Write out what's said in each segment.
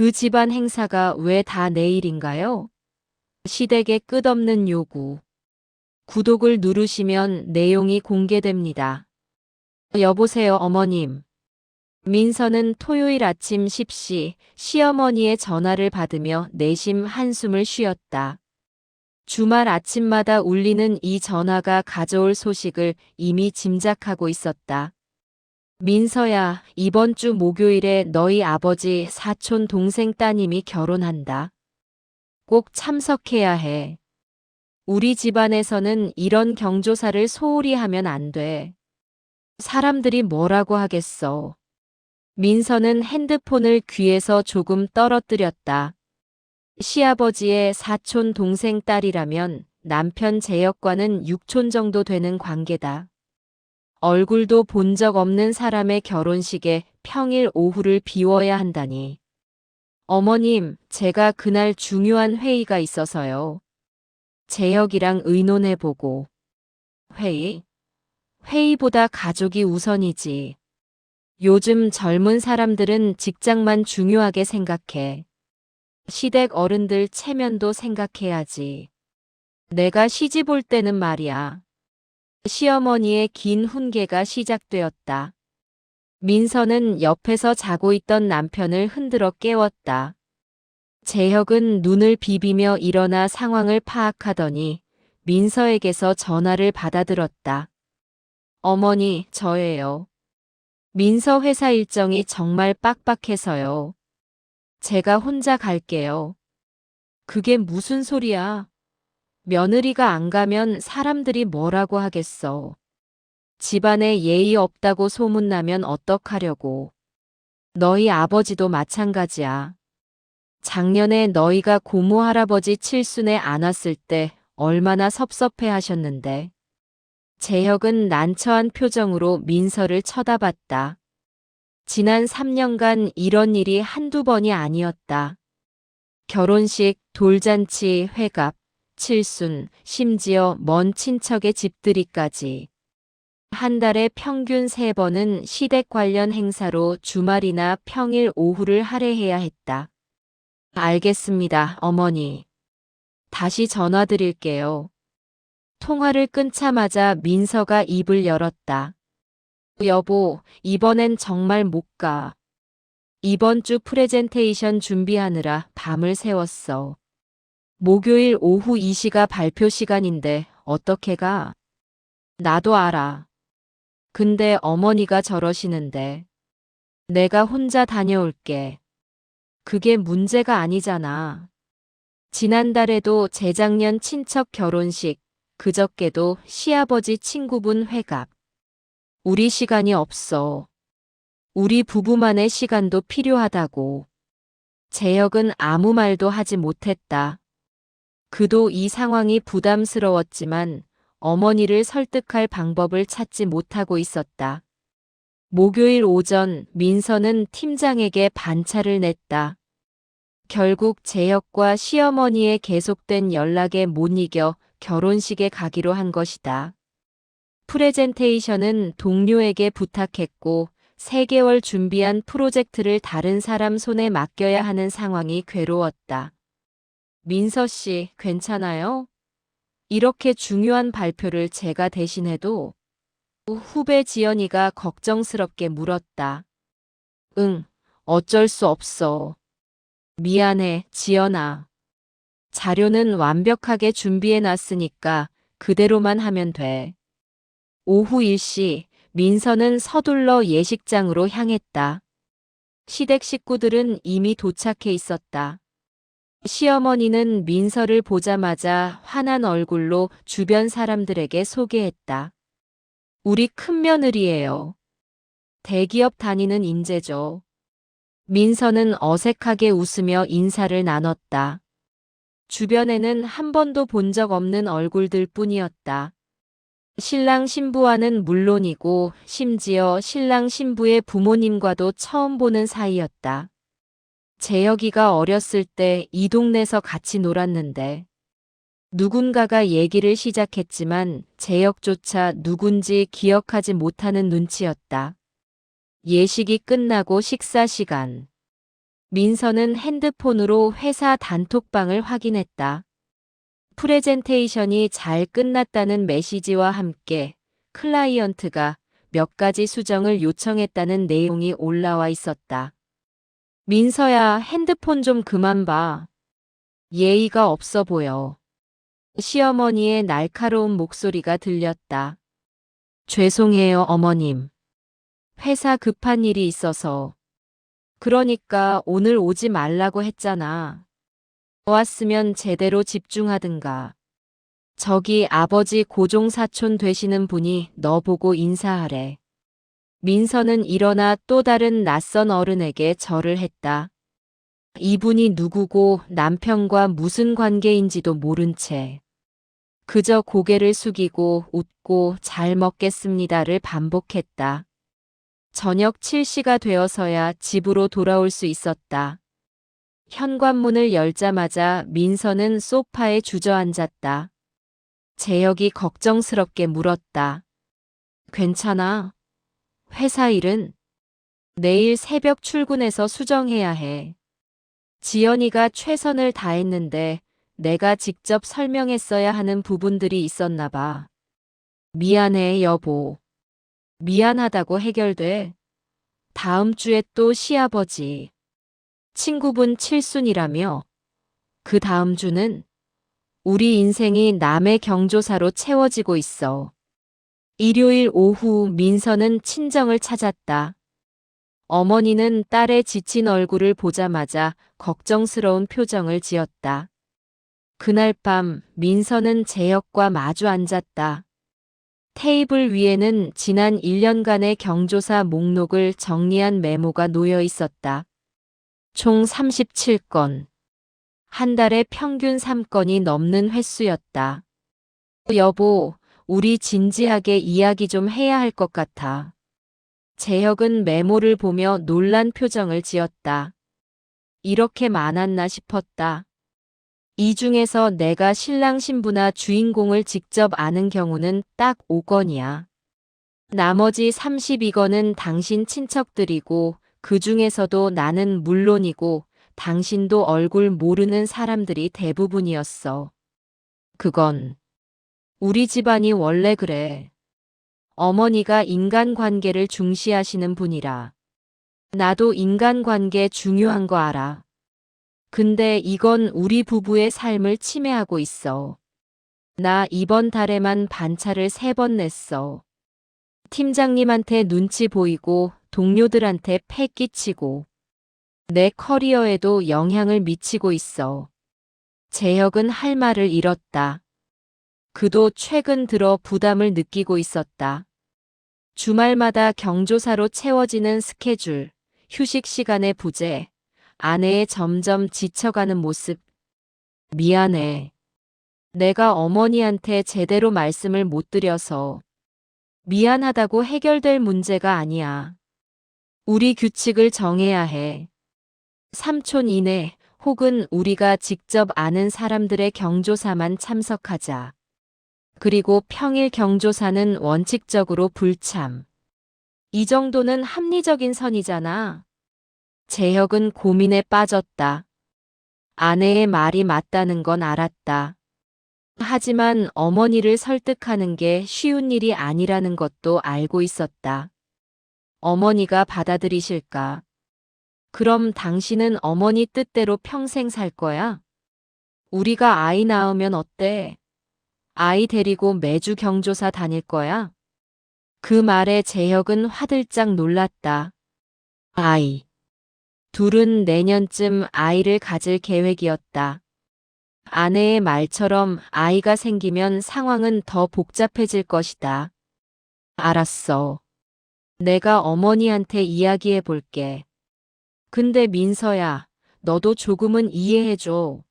그 집안 행사가 왜 다 내일인가요? 시댁의 끝없는 요구. 구독을 누르시면 내용이 공개됩니다. 여보세요, 어머님. 민서는 토요일 아침 10시 시어머니의 전화를 받으며 내심 한숨을 쉬었다. 주말 아침마다 울리는 이 전화가 가져올 소식을 이미 짐작하고 있었다. 민서야, 이번 주 목요일에 너희 아버지 사촌 동생 따님이 결혼한다. 꼭 참석해야 해. 우리 집안에서는 이런 경조사를 소홀히 하면 안 돼. 사람들이 뭐라고 하겠어. 민서는 핸드폰을 귀에서 조금 떨어뜨렸다. 시아버지의 사촌 동생 딸이라면 남편 재혁과는 육촌 정도 되는 관계다. 얼굴도 본 적 없는 사람의 결혼식에 평일 오후를 비워야 한다니. 어머님, 제가 그날 중요한 회의가 있어서요. 재혁이랑 의논해보고. 회의? 회의보다 가족이 우선이지. 요즘 젊은 사람들은 직장만 중요하게 생각해. 시댁 어른들 체면도 생각해야지. 내가 시집 올 때는 말이야. 시어머니의 긴 훈계가 시작되었다. 민서는 옆에서 자고 있던 남편을 흔들어 깨웠다. 재혁은 눈을 비비며 일어나 상황을 파악하더니 민서에게서 전화를 받아들었다. 어머니, 저예요. 민서 회사 일정이 정말 빡빡해서요. 제가 혼자 갈게요. 그게 무슨 소리야? 며느리가 안 가면 사람들이 뭐라고 하겠어. 집안에 예의 없다고 소문나면 어떡하려고. 너희 아버지도 마찬가지야. 작년에 너희가 고모 할아버지 칠순에 안 왔을 때 얼마나 섭섭해 하셨는데. 재혁은 난처한 표정으로 민서를 쳐다봤다. 지난 3년간 이런 일이 한두 번이 아니었다. 결혼식, 돌잔치, 회갑, 칠순, 심지어 먼 친척의 집들이까지. 한 달에 평균 3번은 시댁 관련 행사로 주말이나 평일 오후를 할애해야 했다. 알겠습니다, 어머니. 다시 전화 드릴게요. 통화를 끊자마자 민서가 입을 열었다. 여보, 이번엔 정말 못 가. 이번 주 프레젠테이션 준비하느라 밤을 새웠어. 목요일 오후 2시가 발표 시간인데 어떻게 가? 나도 알아. 근데 어머니가 저러시는데. 내가 혼자 다녀올게. 그게 문제가 아니잖아. 지난달에도 재작년 친척 결혼식, 그저께도 시아버지 친구분 회갑. 우리 시간이 없어. 우리 부부만의 시간도 필요하다고. 재혁은 아무 말도 하지 못했다. 그도 이 상황이 부담스러웠지만 어머니를 설득할 방법을 찾지 못하고 있었다. 목요일 오전 민서는 팀장에게 반차를 냈다. 결국 재혁과 시어머니의 계속된 연락에 못 이겨 결혼식에 가기로 한 것이다. 프레젠테이션은 동료에게 부탁했고 3개월 준비한 프로젝트를 다른 사람 손에 맡겨야 하는 상황이 괴로웠다. 민서 씨, 괜찮아요? 이렇게 중요한 발표를 제가 대신해도 후배 지연이가 걱정스럽게 물었다. 응, 어쩔 수 없어. 미안해, 지연아. 자료는 완벽하게 준비해 놨으니까 그대로만 하면 돼. 오후 1시, 민서는 서둘러 예식장으로 향했다. 시댁 식구들은 이미 도착해 있었다. 시어머니는 민서를 보자마자 환한 얼굴로 주변 사람들에게 소개했다. 우리 큰며느리예요. 대기업 다니는 인재죠. 민서는 어색하게 웃으며 인사를 나눴다. 주변에는 한 번도 본 적 없는 얼굴들 뿐이었다. 신랑 신부와는 물론이고 심지어 신랑 신부의 부모님과도 처음 보는 사이였다. 재혁이가 어렸을 때 이 동네에서 같이 놀았는데 누군가가 얘기를 시작했지만 재혁조차 누군지 기억하지 못하는 눈치였다. 예식이 끝나고 식사 시간. 민서는 핸드폰으로 회사 단톡방을 확인했다. 프레젠테이션이 잘 끝났다는 메시지와 함께 클라이언트가 몇 가지 수정을 요청했다는 내용이 올라와 있었다. 민서야, 핸드폰 좀 그만 봐. 예의가 없어 보여. 시어머니의 날카로운 목소리가 들렸다. 죄송해요, 어머님. 회사 급한 일이 있어서. 그러니까 오늘 오지 말라고 했잖아. 왔으면 제대로 집중하든가. 저기 아버지 고종사촌 되시는 분이 너 보고 인사하래. 민서는 일어나 또 다른 낯선 어른에게 절을 했다. 이분이 누구고 남편과 무슨 관계인지도 모른 채. 그저 고개를 숙이고 웃고 잘 먹겠습니다를 반복했다. 저녁 7시가 되어서야 집으로 돌아올 수 있었다. 현관문을 열자마자 민서는 소파에 주저앉았다. 재혁이 걱정스럽게 물었다. 괜찮아? 회사 일은? 내일 새벽 출근해서 수정해야 해. 지연이가 최선을 다했는데 내가 직접 설명했어야 하는 부분들이 있었나 봐. 미안해, 여보. 미안하다고 해결돼. 다음 주에 또 시아버지. 친구분 칠순이라며. 그 다음 주는 우리 인생이 남의 경조사로 채워지고 있어. 일요일 오후 민서는 친정을 찾았다. 어머니는 딸의 지친 얼굴을 보자마자 걱정스러운 표정을 지었다. 그날 밤 민서는 재혁과 마주 앉았다. 테이블 위에는 지난 1년간의 경조사 목록을 정리한 메모가 놓여 있었다. 총 37건. 한 달에 평균 3건이 넘는 횟수였다. 여보, 우리 진지하게 이야기 좀 해야 할 것 같아. 재혁은 메모를 보며 놀란 표정을 지었다. 이렇게 많았나 싶었다. 이 중에서 내가 신랑 신부나 주인공을 직접 아는 경우는 딱 5건이야. 나머지 32건은 당신 친척들이고 그 중에서도 나는 물론이고 당신도 얼굴 모르는 사람들이 대부분이었어. 그건 우리 집안이 원래 그래. 어머니가 인간관계를 중시하시는 분이라. 나도 인간관계 중요한 거 알아. 근데 이건 우리 부부의 삶을 침해하고 있어. 나 이번 달에만 반차를 세 번 냈어. 팀장님한테 눈치 보이고 동료들한테 패 끼치고 내 커리어에도 영향을 미치고 있어. 재혁은 할 말을 잃었다. 그도 최근 들어 부담을 느끼고 있었다. 주말마다 경조사로 채워지는 스케줄, 휴식 시간의 부재, 아내의 점점 지쳐가는 모습. 미안해. 내가 어머니한테 제대로 말씀을 못 드려서. 미안하다고 해결될 문제가 아니야. 우리 규칙을 정해야 해. 삼촌 이내 혹은 우리가 직접 아는 사람들의 경조사만 참석하자. 그리고 평일 경조사는 원칙적으로 불참. 이 정도는 합리적인 선이잖아. 재혁은 고민에 빠졌다. 아내의 말이 맞다는 건 알았다. 하지만 어머니를 설득하는 게 쉬운 일이 아니라는 것도 알고 있었다. 어머니가 받아들이실까? 그럼 당신은 어머니 뜻대로 평생 살 거야? 우리가 아이 낳으면 어때? 아이 데리고 매주 경조사 다닐 거야? 그 말에 재혁은 화들짝 놀랐다. 아이. 둘은 내년쯤 아이를 가질 계획이었다. 아내의 말처럼 아이가 생기면 상황은 더 복잡해질 것이다. 알았어. 내가 어머니한테 이야기해 볼게. 근데 민서야, 너도 조금은 이해해줘.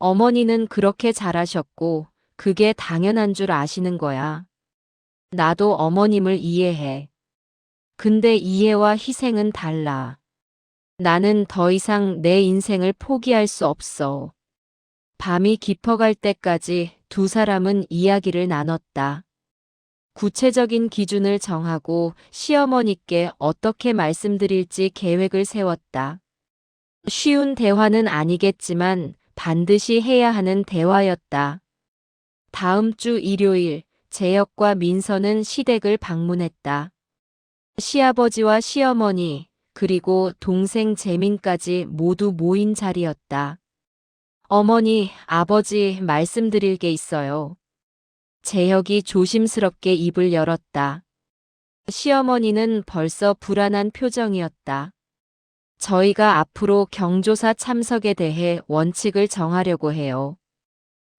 어머니는 그렇게 잘하셨고, 그게 당연한 줄 아시는 거야. 나도 어머님을 이해해. 근데 이해와 희생은 달라. 나는 더 이상 내 인생을 포기할 수 없어. 밤이 깊어갈 때까지 두 사람은 이야기를 나눴다. 구체적인 기준을 정하고 시어머니께 어떻게 말씀드릴지 계획을 세웠다. 쉬운 대화는 아니겠지만 반드시 해야 하는 대화였다. 다음 주 일요일, 재혁과 민서는 시댁을 방문했다. 시아버지와 시어머니, 그리고 동생 재민까지 모두 모인 자리였다. 어머니, 아버지 말씀드릴 게 있어요. 재혁이 조심스럽게 입을 열었다. 시어머니는 벌써 불안한 표정이었다. 저희가 앞으로 경조사 참석에 대해 원칙을 정하려고 해요.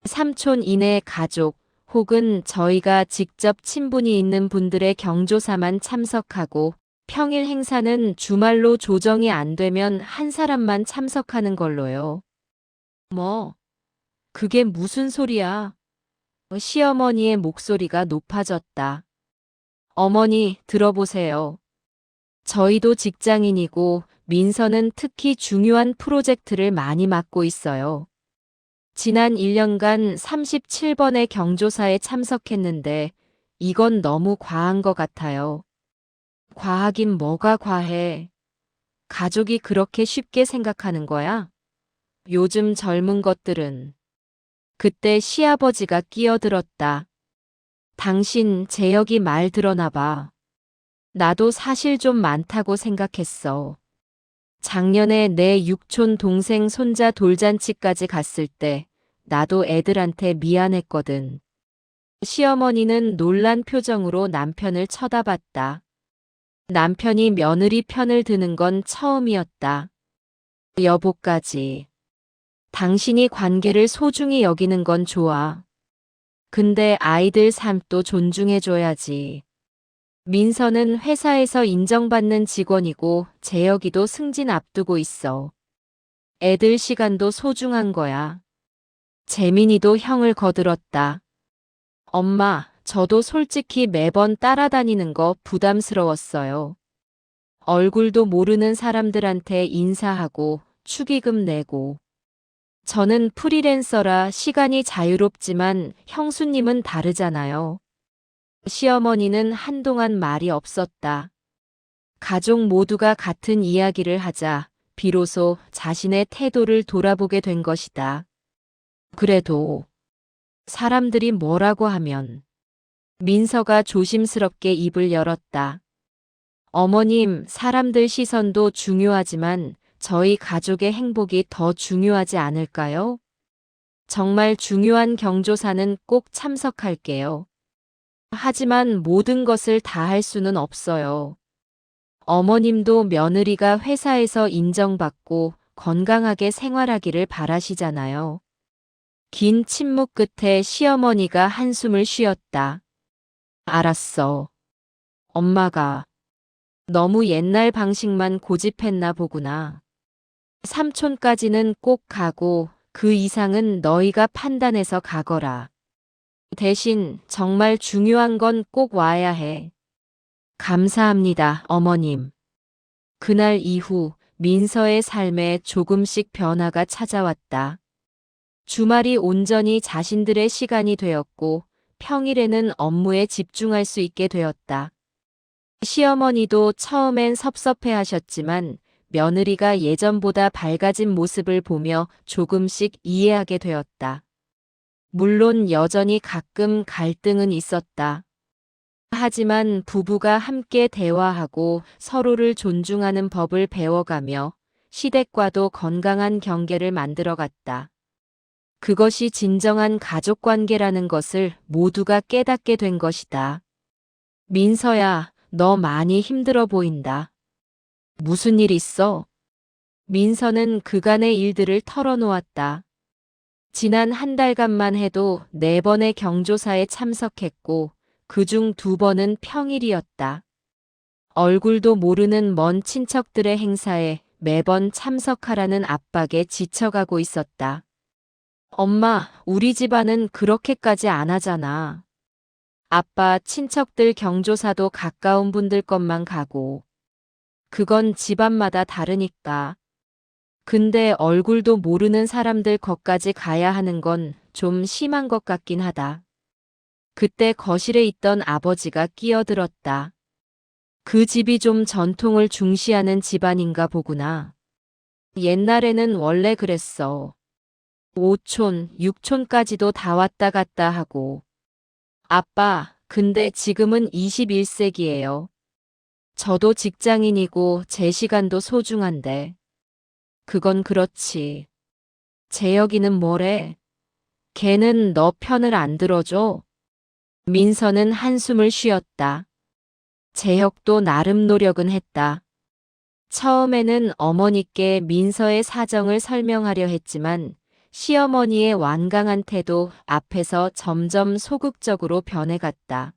삼촌 이내 가족 혹은 저희가 직접 친분이 있는 분들의 경조사만 참석하고 평일 행사는 주말로 조정이 안 되면 한 사람만 참석하는 걸로요. 뭐, 그게 무슨 소리야? 시어머니의 목소리가 높아졌다. 어머니, 들어보세요. 저희도 직장인이고 민서는 특히 중요한 프로젝트를 많이 맡고 있어요. 지난 1년간 37번의 경조사에 참석했는데 이건 너무 과한 것 같아요. 과하긴 뭐가 과해. 가족이 그렇게 쉽게 생각하는 거야? 요즘 젊은 것들은. 그때 시아버지가 끼어들었다. 당신 재혁이 말 들어나 봐. 나도 사실 좀 많다고 생각했어. 작년에 내 육촌 동생 손자 돌잔치까지 갔을 때 나도 애들한테 미안했거든. 시어머니는 놀란 표정으로 남편을 쳐다봤다. 남편이 며느리 편을 드는 건 처음이었다. 여보까지. 당신이 관계를 소중히 여기는 건 좋아. 근데 아이들 삶도 존중해줘야지. 민서는 회사에서 인정받는 직원이고 재혁이도 승진 앞두고 있어. 애들 시간도 소중한 거야. 재민이도 형을 거들었다. 엄마, 저도 솔직히 매번 따라다니는 거 부담스러웠어요. 얼굴도 모르는 사람들한테 인사하고 축의금 내고. 저는 프리랜서라 시간이 자유롭지만 형수님은 다르잖아요. 시어머니는 한동안 말이 없었다. 가족 모두가 같은 이야기를 하자 비로소 자신의 태도를 돌아보게 된 것이다. 그래도 사람들이 뭐라고 하면 민서가 조심스럽게 입을 열었다. 어머님, 사람들 시선도 중요하지만 저희 가족의 행복이 더 중요하지 않을까요? 정말 중요한 경조사는 꼭 참석할게요. 하지만 모든 것을 다 할 수는 없어요. 어머님도 며느리가 회사에서 인정받고 건강하게 생활하기를 바라시잖아요. 긴 침묵 끝에 시어머니가 한숨을 쉬었다. 알았어. 엄마가 너무 옛날 방식만 고집했나 보구나. 삼촌까지는 꼭 가고 그 이상은 너희가 판단해서 가거라. 대신 정말 중요한 건 꼭 와야 해. 감사합니다, 어머님. 그날 이후 민서의 삶에 조금씩 변화가 찾아왔다. 주말이 온전히 자신들의 시간이 되었고 평일에는 업무에 집중할 수 있게 되었다. 시어머니도 처음엔 섭섭해 하셨지만 며느리가 예전보다 밝아진 모습을 보며 조금씩 이해하게 되었다. 물론 여전히 가끔 갈등은 있었다. 하지만 부부가 함께 대화하고 서로를 존중하는 법을 배워가며 시댁과도 건강한 경계를 만들어갔다. 그것이 진정한 가족 관계라는 것을 모두가 깨닫게 된 것이다. 민서야, 너 많이 힘들어 보인다. 무슨 일 있어? 민서는 그간의 일들을 털어놓았다. 지난 한 달간만 해도 네 번의 경조사에 참석했고 그 중 두 번은 평일이었다. 얼굴도 모르는 먼 친척들의 행사에 매번 참석하라는 압박에 지쳐가고 있었다. 엄마, 우리 집안은 그렇게까지 안 하잖아. 아빠, 친척들 경조사도 가까운 분들 것만 가고. 그건 집안마다 다르니까. 근데 얼굴도 모르는 사람들 것까지 가야 하는 건 좀 심한 것 같긴 하다. 그때 거실에 있던 아버지가 끼어들었다. 그 집이 좀 전통을 중시하는 집안인가 보구나. 옛날에는 원래 그랬어. 5촌, 6촌까지도 다 왔다 갔다 하고. 아빠, 근데 지금은 21세기예요. 저도 직장인이고 제 시간도 소중한데. 그건 그렇지. 재혁이는 뭐래? 걔는 너 편을 안 들어줘? 민서는 한숨을 쉬었다. 재혁도 나름 노력은 했다. 처음에는 어머니께 민서의 사정을 설명하려 했지만 시어머니의 완강한 태도 앞에서 점점 소극적으로 변해갔다.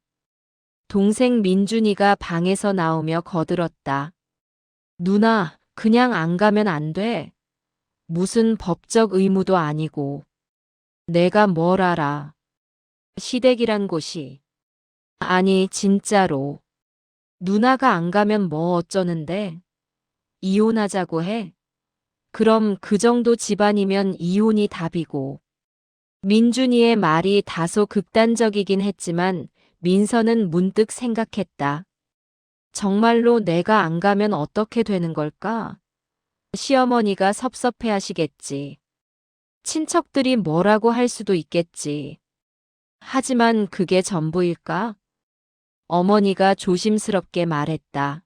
동생 민준이가 방에서 나오며 거들었다. 누나, 그냥 안 가면 안 돼. 무슨 법적 의무도 아니고. 내가 뭘 알아. 시댁이란 곳이. 아니, 진짜로. 누나가 안 가면 뭐 어쩌는데? 이혼하자고 해? 그럼 그 정도 집안이면 이혼이 답이고. 민준이의 말이 다소 극단적이긴 했지만 민서는 문득 생각했다. 정말로 내가 안 가면 어떻게 되는 걸까? 시어머니가 섭섭해 하시겠지. 친척들이 뭐라고 할 수도 있겠지. 하지만 그게 전부일까? 어머니가 조심스럽게 말했다.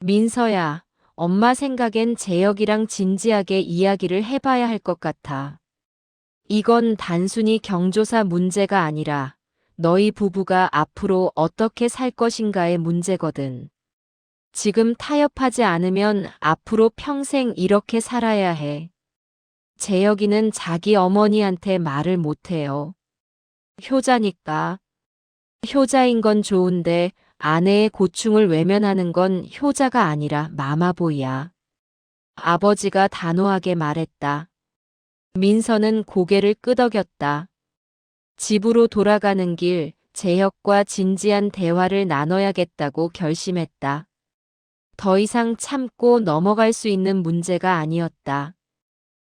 민서야, 엄마 생각엔 재혁이랑 진지하게 이야기를 해봐야 할 것 같아. 이건 단순히 경조사 문제가 아니라 너희 부부가 앞으로 어떻게 살 것인가의 문제거든. 지금 타협하지 않으면 앞으로 평생 이렇게 살아야 해. 재혁이는 자기 어머니한테 말을 못해요. 효자니까. 효자인 건 좋은데 아내의 고충을 외면하는 건 효자가 아니라 마마보이야. 아버지가 단호하게 말했다. 민서는 고개를 끄덕였다. 집으로 돌아가는 길 재혁과 진지한 대화를 나눠야겠다고 결심했다. 더 이상 참고 넘어갈 수 있는 문제가 아니었다.